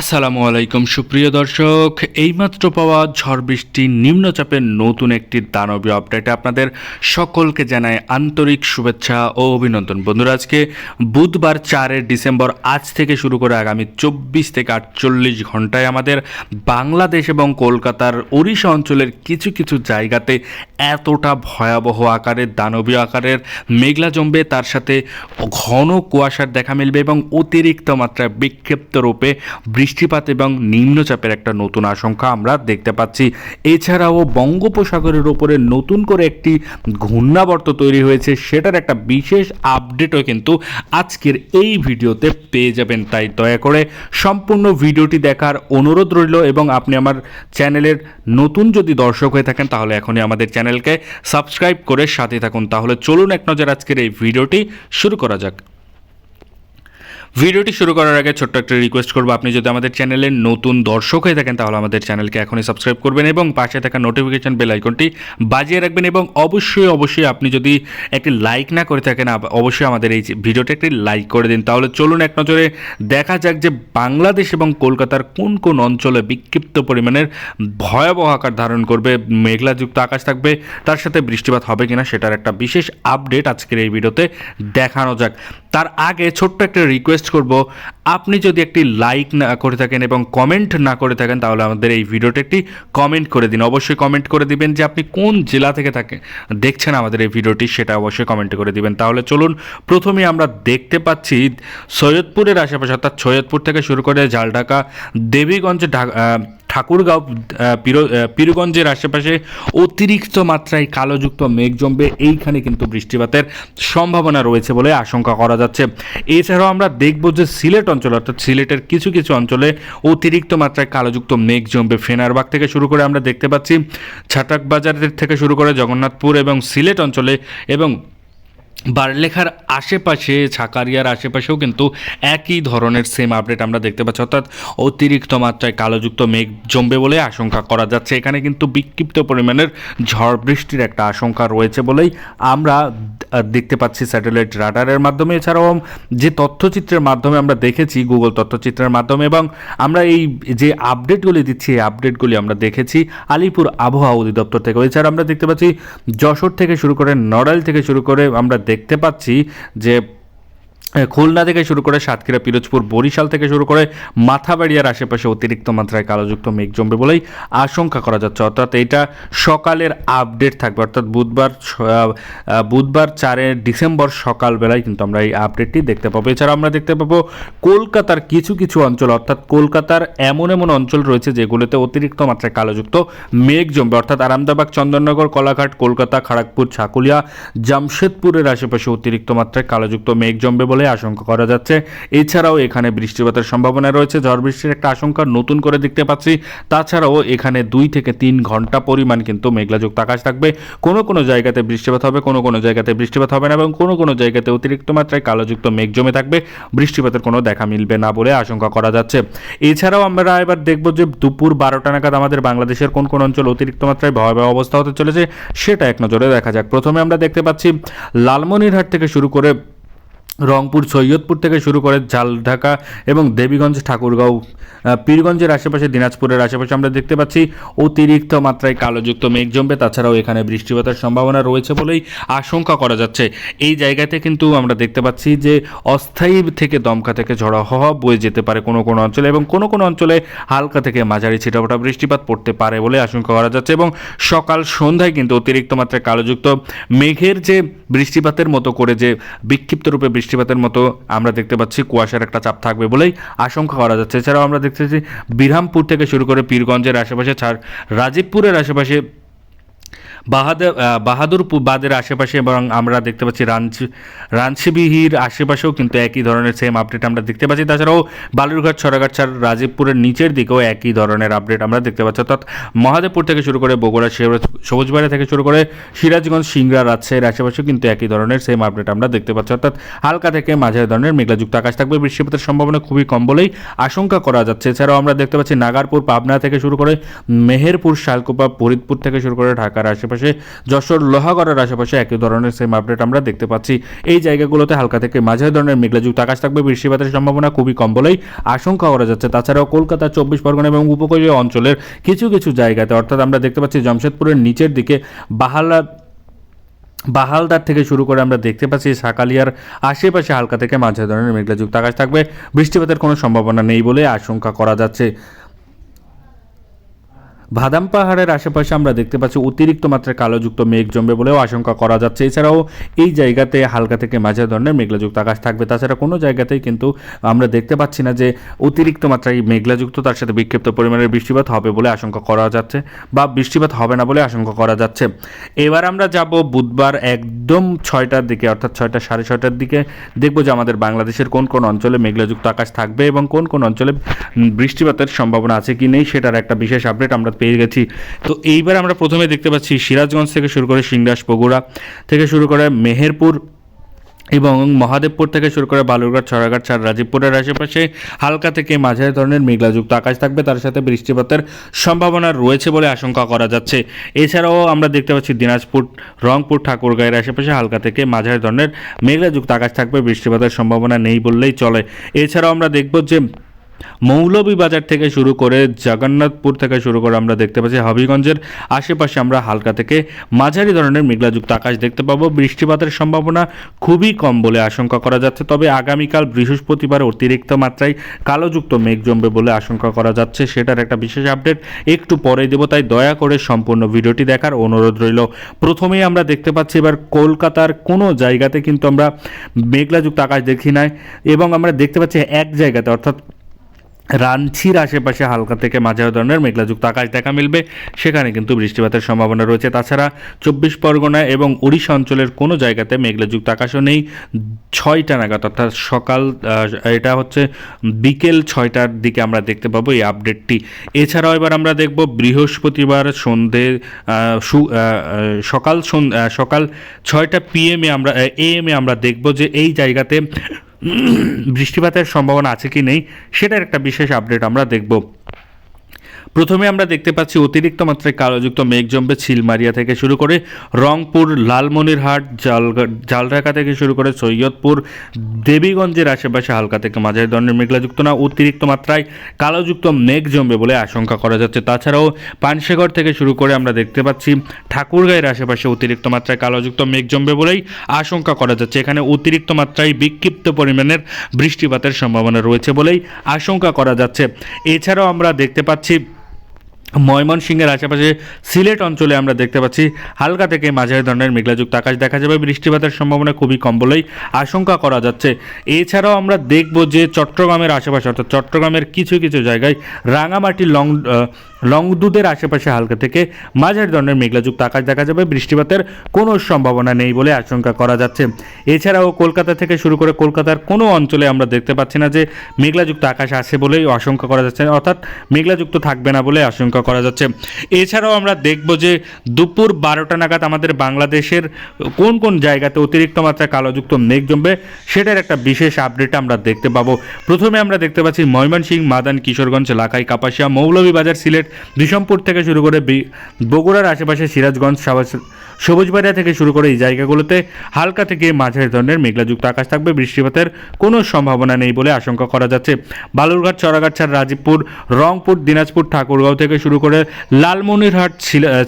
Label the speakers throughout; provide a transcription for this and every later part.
Speaker 1: আসসালামু আলাইকুম, সুপ্রিয় দর্শক। এইমাত্র পাওয়া ঝড় বৃষ্টি নিম্নচাপের নতুন একটি দানবীয় আপডেটে আপনাদের সকলকে জানায় আন্তরিক শুভেচ্ছা ও অভিনন্দন। বন্ধুরা, আজকে বুধবার চারের ডিসেম্বর, আজ থেকে শুরু করে আগামী চব্বিশ থেকে আটচল্লিশ ঘন্টায় আমাদের বাংলাদেশ এবং কলকাতার ওড়িশা অঞ্চলের কিছু কিছু জায়গাতে এতটা ভয়াবহ আকারের দানবীয় আকারের মেঘলা জমবে। তার সাথে ঘন কুয়াশার দেখা মিলবে এবং অতিরিক্ত মাত্রায় বিক্ষিপ্ত রূপে বৃষ্টিপাত এবং নিম্নচাপের একটা নতুন আশঙ্কা আমরা দেখতে পাচ্ছি। এছাড়াও বঙ্গোপসাগরের ওপরে নতুন করে একটি ঘূর্ণাবর্ত তৈরি হয়েছে, সেটার একটা বিশেষ আপডেটও কিন্তু আজকের এই ভিডিওতে পেয়ে যাবেন। তাই দয়া করে সম্পূর্ণ ভিডিওটি দেখার অনুরোধ রইল এবং আপনি আমার চ্যানেলের নতুন যদি দর্শক হয়ে থাকেন, তাহলে এখনই আমাদের চ্যানেলকে সাবস্ক্রাইব করে সাথে থাকুন। তাহলে চলুন এক নজর আজকের এই ভিডিওটি শুরু করা যাক। ভিডিওটি শুরু করার আগে ছোট্ট একটা রিকোয়েস্ট করব। আপনি যদি আমাদের চ্যানেলের নতুন দর্শক হয়ে থাকেন, তাহলে আমাদের চ্যানেলকে এখনই সাবস্ক্রাইব করবেন এবং পাশে থাকা নোটিফিকেশন বেল আইকনটি বাজিয়ে রাখবেন এবং অবশ্যই অবশ্যই আপনি যদি একটি লাইক না করে থাকেন অবশ্যই আমাদের এই ভিডিওটা একটি লাইক করে দিন। তাহলে চলুন এক নজরে দেখা যাক যে বাংলাদেশ এবং কলকাতার কোন কোন অঞ্চলে বিক্ষিপ্ত পরিমাণের ভয়াবহ আকার ধারণ করবে, মেঘলাযুক্ত আকাশ থাকবে, তার সাথে বৃষ্টিপাত হবে কিনা সেটার একটা বিশেষ আপডেট আজকের এই ভিডিওতে দেখানো যাক। তার আগে ছোট্ট একটা রিকোয়েস্ট করব। আপনি যদি একটি লাইক না করে থাকেন এবং কমেন্ট না করে থাকেন তাহলে আমাদের এই ভিডিওটা একটি কমেন্ট করে দিন। অবশ্যই কমেন্ট করে দিবেন যে আপনি কোন জেলা থেকে থাকেন দেখছেন আমাদের এই ভিডিওটি সেটা অবশ্যই কমেন্ট করে দিবেন। তাহলে চলুন প্রথমে আমরা দেখতে পাচ্ছি সৈয়দপুরের আশেপাশে অর্থাৎ সৈয়দপুর থেকে শুরু করে ঝালঢাকা দেবীগঞ্জ ঢা- আহ, ঠাকুরগাঁও পীরগঞ্জের আশেপাশে অতিরিক্ত মাত্রায় কালোযুক্ত মেঘ জমবে। এইখানে কিন্তু বৃষ্টিপাতের সম্ভাবনা রয়েছে বলে আশঙ্কা করা যাচ্ছে। এছাড়াও আমরা দেখব যে সিলেট অঞ্চল, অর্থাৎ সিলেটের কিছু কিছু অঞ্চলে অতিরিক্ত মাত্রায় কালোযুক্ত মেঘ জমবে। ফেনারবাগ থেকে শুরু করে আমরা দেখতে পাচ্ছি ছাটাক বাজারের থেকে শুরু করে জগন্নাথপুর এবং সিলেট অঞ্চলে এবং বারলেখার আশেপাশে, ছাকারিয়ার আশেপাশেও কিন্তু একই ধরনের সেম আপডেট আমরা দেখতে পাচ্ছি। অর্থাৎ অতিরিক্ত মাত্রায় কালোযুক্ত মেঘ জমবে বলে আশঙ্কা করা যাচ্ছে। এখানে কিন্তু বিক্ষিপ্ত পরিমাণের ঝড় বৃষ্টির একটা আশঙ্কা রয়েছে বলেই আমরা দেখতে পাচ্ছি স্যাটেলাইট রাডারের মাধ্যমে। এছাড়াও যে তথ্যচিত্রের মাধ্যমে আমরা দেখেছি গুগল তথ্যচিত্রের মাধ্যমে এবং আমরা এই যে আপডেটগুলি দিচ্ছি, এই আপডেটগুলি আমরা দেখেছি আলিপুর আবহাওয়া অধিদপ্তর থেকে। এছাড়া আমরা দেখতে পাচ্ছি যশোর থেকে শুরু করে নড়াইল থেকে শুরু করে আমরা দেখতে পাচ্ছি যে খুলনা থেকে শুরু করে সাতক্ষীরা, পিরোজপুর, বরিশাল থেকে শুরু করে মাথাবাড়িয়ার আশেপাশে অতিরিক্ত মাত্রায় কালোযুক্ত মেঘ জমবে বলেই আশঙ্কা করা যাচ্ছে। অর্থাৎ এটা সকালের আপডেট থাকবে। অর্থাৎ বুধবার বুধবার চারে ডিসেম্বর সকালবেলায় কিন্তু আমরা এই আপডেটটি দেখতে পাবো। এছাড়া আমরা দেখতে পাবো কলকাতার কিছু কিছু অঞ্চল, অর্থাৎ কলকাতার এমন এমন অঞ্চল রয়েছে যেগুলোতে অতিরিক্ত মাত্রায় কালোযুক্ত মেঘ জমবে। অর্থাৎ আরামদাবাগ চন্দননগর, কলাঘাট, কলকাতা খড়গপুর ছাকুলিয়া, জামশেদপুরের আশেপাশে অতিরিক্ত মাত্রায় কালোযুক্ত মেঘ জমবে বলে আশঙ্কা করা যাচ্ছে। এছাড়াও এখানে বৃষ্টিপাতের সম্ভাবনা রয়েছে। ঝড় বৃষ্টির একটা আশঙ্কা নতুন করে দেখতে পাচ্ছি। তাছাড়াও এখানে দুই থেকে তিন ঘণ্টা পরিমাণ কিন্তু মেঘলাযুক্ত আকাশ থাকবে। কোনো কোনো জায়গাতে বৃষ্টিপাত হবে, কোনো কোনো জায়গাতে বৃষ্টিপাত হবে না এবং কোনো কোনো জায়গাতে অতিরিক্ত মাত্রায় কালোযুক্ত মেঘ জমে থাকবে। বৃষ্টিপাতের কোনো দেখা মিলবে না বলে আশঙ্কা করা যাচ্ছে। এছাড়াও আমরা এবার দেখব যে দুপুর বারোটা নাগাদ আমাদের বাংলাদেশের কোন কোন অঞ্চল অতিরিক্ত মাত্রায় ভয়াবহ অবস্থা হতে চলেছে, সেটা এক নজরে দেখা যাক। প্রথমে আমরা দেখতে পাচ্ছি, লালমনিরহাট থেকে শুরু করে রংপুর, সৈয়দপুর থেকে শুরু করে ঝালঢাকা এবং দেবীগঞ্জ, ঠাকুরগাঁও পীরগঞ্জের আশেপাশে, দিনাজপুরের আশেপাশে আমরা দেখতে পাচ্ছি অতিরিক্ত মাত্রায় কালোযুক্ত মেঘ জমবে। তাছাড়াও এখানে বৃষ্টিপাতের সম্ভাবনা রয়েছে বলেই আশঙ্কা করা যাচ্ছে। এই জায়গাতে কিন্তু আমরা দেখতে পাচ্ছি যে অস্থায়ী থেকে দমকা থেকে ঝড়া হওয়া বয়ে যেতে পারে কোনো কোনো অঞ্চলে এবং কোনো কোনো অঞ্চলে হালকা থেকে মাঝারি ছিটাফোটা বৃষ্টিপাত পড়তে পারে বলে আশঙ্কা করা যাচ্ছে এবং সকাল সন্ধ্যায় কিন্তু অতিরিক্ত মাত্রায় কালোযুক্ত মেঘের যে বৃষ্টিপাতের মতো করে যে বিক্ষিপ্ত রূপে বৃষ্টিপাতের মতো আমরা দেখতে পাচ্ছি কুয়াশার একটা চাপ থাকবে বলেই আশঙ্কা করা যাচ্ছে। এছাড়াও আমরা দেখতেছি বিরামপুর থেকে শুরু করে পীরগঞ্জের আশেপাশে ছাড়, রাজীবপুরের আশেপাশে বাহাদুর বাদের আশেপাশে এবং আমরা দেখতে পাচ্ছি রাঞ্চি, রাঞ্চিবিহির আশেপাশেও কিন্তু একই ধরনের সেম আপডেট আমরা দেখতে পাচ্ছি। তাছাড়াও বালুরঘাট ছড়াঘাট ছাড় রাজীবপুরের নিচের দিকেও একই ধরনের আপডেট আমরা দেখতে পাচ্ছি। অর্থাৎ মহাদেবপুর থেকে শুরু করে বগুড়া সবুজবাড়ি থেকে শুরু করে সিরাজগঞ্জ, সিংড়া, রাজশাহীর আশেপাশেও কিন্তু একই ধরনের সেম আপডেট আমরা দেখতে পাচ্ছি। অর্থাৎ হালকা থেকে মাঝারি ধরনের মেঘলাযুক্ত আকাশ থাকবে। বৃষ্টিপাতের সম্ভাবনা খুবই কম বলেই আশঙ্কা করা যাচ্ছে। এছাড়াও আমরা দেখতে পাচ্ছি নাগারপুর, পাবনা থেকে শুরু করে মেহেরপুর, শালকুপা, ফরিদপুর থেকে শুরু করে ঢাকার আশেপাশে আশেপাশে যশোর লোহাগড়ের আশেপাশে একই ধরনের সেম আপডেট আমরা দেখতে পাচ্ছি। এই জায়গাগুলোতে হালকা থেকে মাঝারি ধরনের মেঘলাযুক্ত আকাশ থাকবে। বৃষ্টিপাতের সম্ভাবনা খুবই কম বলেই আশঙ্কা করা যাচ্ছে। তাছাড়াও কলকাতা চব্বিশ পরগনা এবং উপকূলীয় অঞ্চলের কিছু কিছু জায়গাতে, অর্থাৎ আমরা দেখতে পাচ্ছি জামশেদপুরের নিচের দিকে বাহালা, বাহালদার থেকে শুরু করে আমরা দেখতে পাচ্ছি সাকালিয়ার আশেপাশে হালকা থেকে মাঝারি ধরনের মেঘলাযুক্ত আকাশ থাকবে। বৃষ্টিপাতের কোনো সম্ভাবনা নেই বলে আশঙ্কা করা যাচ্ছে। বাদাম পাহাড়ের আশেপাশে আমরা দেখতে পাচ্ছি অতিরিক্ত মাত্রায় কালোযুক্ত মেঘ জমবে বলেও আশঙ্কা করা যাচ্ছে। এছাড়াও এই জায়গাতে হালকা থেকে মাঝারি ধরনের মেঘলাযুক্ত আকাশ থাকবে। তাছাড়া কোনো জায়গাতেই কিন্তু আমরা দেখতে পাচ্ছি না যে অতিরিক্ত মাত্রায় মেঘলাযুক্ত তার সাথে বিক্ষিপ্ত পরিমাণের বৃষ্টিপাত হবে বলে আশঙ্কা করা যাচ্ছে বা বৃষ্টিপাত হবে না বলে আশঙ্কা করা যাচ্ছে। এবার আমরা যাব বুধবার একদম ছয়টার দিকে, অর্থাৎ ছয়টা সাড়ে ছয়টার দিকে। দেখব যে আমাদের বাংলাদেশের কোন কোন অঞ্চলে মেঘলাযুক্ত আকাশ থাকবে এবং কোন কোন অঞ্চলে বৃষ্টিপাতের সম্ভাবনা আছে কি নেই, সেটার একটা বিশেষ আপডেট আমরা পেয়ে গেছি। তো এইবার আমরা প্রথমে দেখতে পাচ্ছি সিরাজগঞ্জ থেকে শুরু করে সিংরাস বগুড়া থেকে শুরু করে মেহেরপুর এবং মহাদেবপুর থেকে শুরু করে বালুরঘাট, ছড়াঘাট ছাড় রাজীবপুরের আশেপাশে হালকা থেকে মাঝারি ধরনের মেঘলাযুক্ত আকাশ থাকবে। তার সাথে বৃষ্টিপাতের সম্ভাবনা রয়েছে বলে আশঙ্কা করা যাচ্ছে। এছাড়াও আমরা দেখতে পাচ্ছি দিনাজপুর, রংপুর, ঠাকুরগাঁয়ের আশেপাশে হালকা থেকে মাঝারি ধরনের মেঘলাযুক্ত আকাশ থাকবে। বৃষ্টিপাতের সম্ভাবনা নেই বললেই চলে। এছাড়াও আমরা দেখব যে মৌলভীবাজার থেকে শুরু করে জগন্নাথপুর থেকে শুরু করে আমরা দেখতে পাচ্ছি হবিগঞ্জের আশেপাশে আমরা হালকা থেকে মাঝারি ধরনের মেঘলাযুক্ত আকাশ দেখতে পাবো। বৃষ্টিপাতের সম্ভাবনা খুবই কম বলে আশঙ্কা করা যাচ্ছে। তবে আগামীকাল বৃহস্পতিবার অতিরিক্ত মাত্রায় কালোযুক্ত মেঘ জমবে বলে আশঙ্কা করা যাচ্ছে। সেটার একটা বিশেষ আপডেট একটু পরে দেব। তাই দয়া করে সম্পূর্ণ ভিডিওটি দেখার অনুরোধ রইল। প্রথমেই আমরা দেখতে পাচ্ছি এবার কলকাতার কোনো জায়গাতে কিন্তু আমরা মেঘলাযুক্ত আকাশ দেখি নাই এবং আমরা দেখতে পাচ্ছি এক জায়গাতে, অর্থাৎ রাঞ্চির আশেপাশে হালকা থেকে মাঝারি ধরনের মেঘলাযুক্ত আকাশ দেখা মিলবে। সেখানে কিন্তু বৃষ্টিপাতের সম্ভাবনা রয়েছে। তাছাড়া চব্বিশ পরগনা এবং উড়িষ্যা অঞ্চলের কোনো জায়গাতে মেঘলাযুক্ত আকাশও নেই। ছয়টা নাগাদ, অর্থাৎ সকাল এটা হচ্ছে বিকেল ছয়টার দিকে আমরা দেখতে পাবো এই আপডেটটি। এছাড়াও এবার আমরা দেখব বৃহস্পতিবার সন্ধে সকাল সকাল ছয়টা পিএমে আমরা এএমে আমরা দেখব যে এই জায়গাতে বৃষ্টিপাতের সম্ভাবনা আছে কি নেই সেটার একটা বিশেষ আপডেট আমরা দেখব। প্রথমে আমরা দেখতে পাচ্ছি অতিরিক্ত মাত্রায় কালোযুক্ত মেঘ জমবে ছিলমারিয়া থেকে শুরু করে রংপুর, লালমনিরহাট জাল জালঢাকা থেকে শুরু করে সৈয়দপুর, দেবীগঞ্জের আশেপাশে হালকা থেকে মাঝারি ধরনের মেঘলাযুক্ত না, অতিরিক্ত মাত্রায় কালোযুক্ত মেঘ জমবে বলে আশঙ্কা করা যাচ্ছে। তাছাড়াও পানশেগর থেকে শুরু করে আমরা দেখতে পাচ্ছি ঠাকুরগাঁয়ের আশেপাশে অতিরিক্ত মাত্রায় কালোযুক্ত মেঘ জমবে বলেই আশঙ্কা করা যাচ্ছে। এখানে অতিরিক্ত মাত্রায় বিক্ষিপ্ত পরিমাণের বৃষ্টিপাতের সম্ভাবনা রয়েছে বলেই আশঙ্কা করা যাচ্ছে। এছাড়াও আমরা দেখতে পাচ্ছি ময়মনসিংহের আশেপাশে সিলেট অঞ্চলে আমরা দেখতে পাচ্ছি হালকা থেকে মাঝারি ধরনের মেঘলাযুক্ত আকাশ দেখা যাবে। বৃষ্টিপাতের সম্ভাবনা খুবই কম বলেই আশঙ্কা করা যাচ্ছে। এছাড়াও আমরা দেখব যে চট্টগ্রামের আশেপাশে, অর্থাৎ চট্টগ্রামের কিছু কিছু জায়গায় রাঙামাটি লং লংদুদের আশেপাশে হালকা থেকে মাঝারি ধরনের মেঘলাযুক্ত আকাশ দেখা যাবে। বৃষ্টিপাতের কোনো সম্ভাবনা নেই বলে আশঙ্কা করা যাচ্ছে। এছাড়াও কলকাতা থেকে শুরু করে কলকাতার কোনো অঞ্চলে আমরা দেখতে পাচ্ছি না যে মেঘলাযুক্ত আকাশ আছে বলেই আশঙ্কা করা যাচ্ছে। অর্থাৎ মেঘলাযুক্ত থাকবে না বলে আশঙ্কা করা যাচ্ছে। এছাড়াও আমরা দেখব যে দুপুর বারোটা নাগাদ আমাদের বাংলাদেশের কোন কোন জায়গাতে অতিরিক্ত মাত্রায় কালোযুক্ত মেঘ জমবে সেটার একটা বিশেষ আপডেট আমরা দেখতে পাবো। প্রথমে আমরা দেখতে পাচ্ছি ময়মনসিংহ, মাদান, কিশোরগঞ্জ, লাখাই, কাপাসিয়া, মৌলভীবাজার, সিলেট বিষমপুর থেকে শুরু করে বগুড়ার আশেপাশে সিরাজগঞ্জ সবুজবাড়িয়া থেকে শুরু করে এই জায়গাগুলোতে হালকা থেকে মাঝারি ধরনের মেঘলাযুক্ত আকাশ থাকবে। বৃষ্টিপাতের কোনো সম্ভাবনা নেই বলে আশঙ্কা করা যাচ্ছে। বালুরঘাট ছাড় রাজীবপুর, রংপুর, দিনাজপুর, ঠাকুরগাঁও থেকে শুরু করে লালমনিরহাট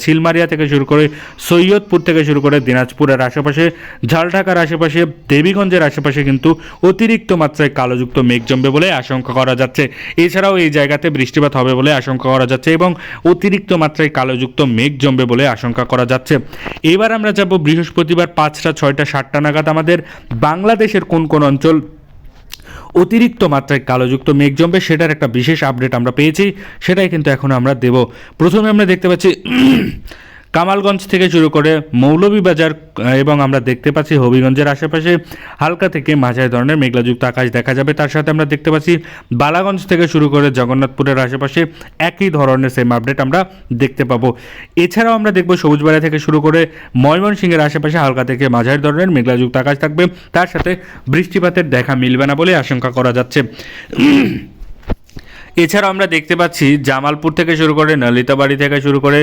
Speaker 1: ছিলমারিয়া থেকে শুরু করে সৈয়দপুর থেকে শুরু করে দিনাজপুরের আশেপাশে, ঝালঢাকার আশেপাশে, দেবীগঞ্জের আশেপাশে কিন্তু অতিরিক্ত মাত্রায় কালোযুক্ত মেঘ জমবে বলে আশঙ্কা করা যাচ্ছে। এছাড়াও এই জায়গাতে বৃষ্টিপাত হবে বলে আশঙ্কা করা যাচ্ছে এবং অতিরিক্ত মাত্রায় কালোযুক্ত মেঘ জমবে বলে আশঙ্কা করা যাচ্ছে। এবার আমরা যাব বৃহস্পতিবার পাঁচটা, ছয়টা, সাতটা নাগাদ আমাদের বাংলাদেশের কোন কোন অঞ্চল অতিরিক্ত মাত্রায় কালোযুক্ত মেঘ জমবে সেটার একটা বিশেষ আপডেট আমরা পেয়েছি, সেটাই কিন্তু এখন আমরা দেব। প্রথমে আমরা দেখতে পাচ্ছি কামালগঞ্জ থেকে শুরু করে মৌলভীবাজার এবং আমরা দেখতে পাচ্ছি হবিগঞ্জের আশেপাশে হালকা থেকে মাঝারি ধরনের মেঘলাযুক্ত আকাশ দেখা যাবে। তার সাথে আমরা দেখতে পাচ্ছি বালাগঞ্জ থেকে শুরু করে জগন্নাথপুরের আশেপাশে একই ধরনের সেম আপডেট আমরা দেখতে পাবো। এছাড়াও আমরা দেখব সবুজবাড়া থেকে শুরু করে ময়মনসিংহের আশেপাশে হালকা থেকে মাঝারি ধরনের মেঘলাযুক্ত আকাশ থাকবে। তার সাথে বৃষ্টিপাতের দেখা মিলবে না বলে আশঙ্কা করা যাচ্ছে। এছাড়াও আমরা দেখতে পাচ্ছি জামালপুর থেকে শুরু করে নলিতাবাড়ি থেকে শুরু করে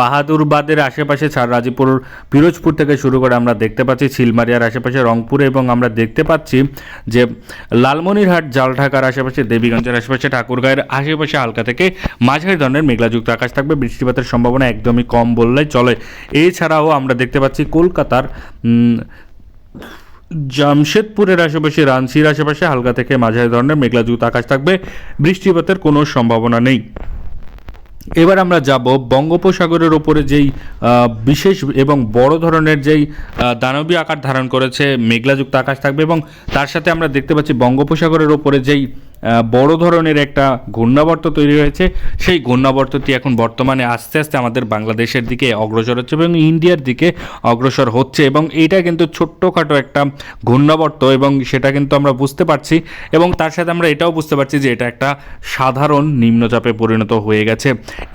Speaker 1: বাহাদুরবাদের আশেপাশে রাজীপুর পিরোজপুর থেকে শুরু করে আমরা দেখতে পাচ্ছি ছিলমারিয়ার আশেপাশে, রংপুরে এবং আমরা দেখতে পাচ্ছি যে লালমনিরহাট, জালঢাকার আশেপাশে, দেবীগঞ্জের আশেপাশে, ঠাকুরগাঁয়ের আশেপাশে, হালকা থেকে মাঝারি ধরনের মেঘলাযুক্ত আকাশ থাকবে। বৃষ্টিপাতের সম্ভাবনা একদমই কম বললেই চলে। এছাড়াও আমরা দেখতে পাচ্ছি কলকাতার জামশেদপুরের আশেপাশে রাঞ্চির আশেপাশে, হালকা থেকে মাঝারি ধরনের মেঘলাযুক্ত আকাশ থাকবে। বৃষ্টিপাতের কোনো সম্ভাবনা নেই। এবার আমরা যাব বঙ্গোপসাগরের ওপরে যেই বিশেষ এবং বড় ধরনের যেই দানবীয় আকার ধারণ করেছে মেঘলাযুক্ত আকাশ থাকবে এবং তার সাথে আমরা দেখতে পাচ্ছি বঙ্গোপসাগরের ওপরে যেই বড় ধরনের একটা ঘূর্ণাবর্ত তৈরি হয়েছে। সেই ঘূর্ণাবর্তটি এখন বর্তমানে আস্তে আস্তে আমাদের বাংলাদেশের দিকে অগ্রসর হচ্ছে এবং ইন্ডিয়ার দিকে অগ্রসর হচ্ছে এবং এইটা কিন্তু ছোট্টখাটো একটা ঘূর্ণাবর্ত এবং সেটা কিন্তু আমরা বুঝতে পারছি এবং তার সাথে আমরা এটাও বুঝতে পারছি যে এটা একটা সাধারণ নিম্নচাপে পরিণত হয়ে গেছে।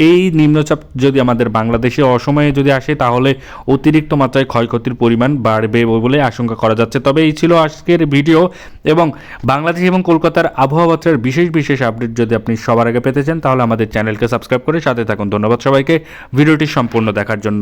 Speaker 1: এই নিম্নচাপ যদি আমাদের বাংলাদেশে অসময়ে যদি আসে, তাহলে অতিরিক্ত মাত্রায় ক্ষয়ক্ষতির পরিমাণ বাড়বে বলে আশঙ্কা করা যাচ্ছে। তবে এই ছিল আজকের ভিডিও এবং বাংলাদেশ এবং কলকাতার আবহাওয়া বার্তার বিশেষ বিশেষ আপডেট যদি আপনি সবার আগে পেতে চান, তাহলে আমাদের চ্যানেলকে সাবস্ক্রাইব করে সাথে থাকুন। ধন্যবাদ সবাইকে। ভিডিওটি সম্পূর্ণ দেখার জন্য।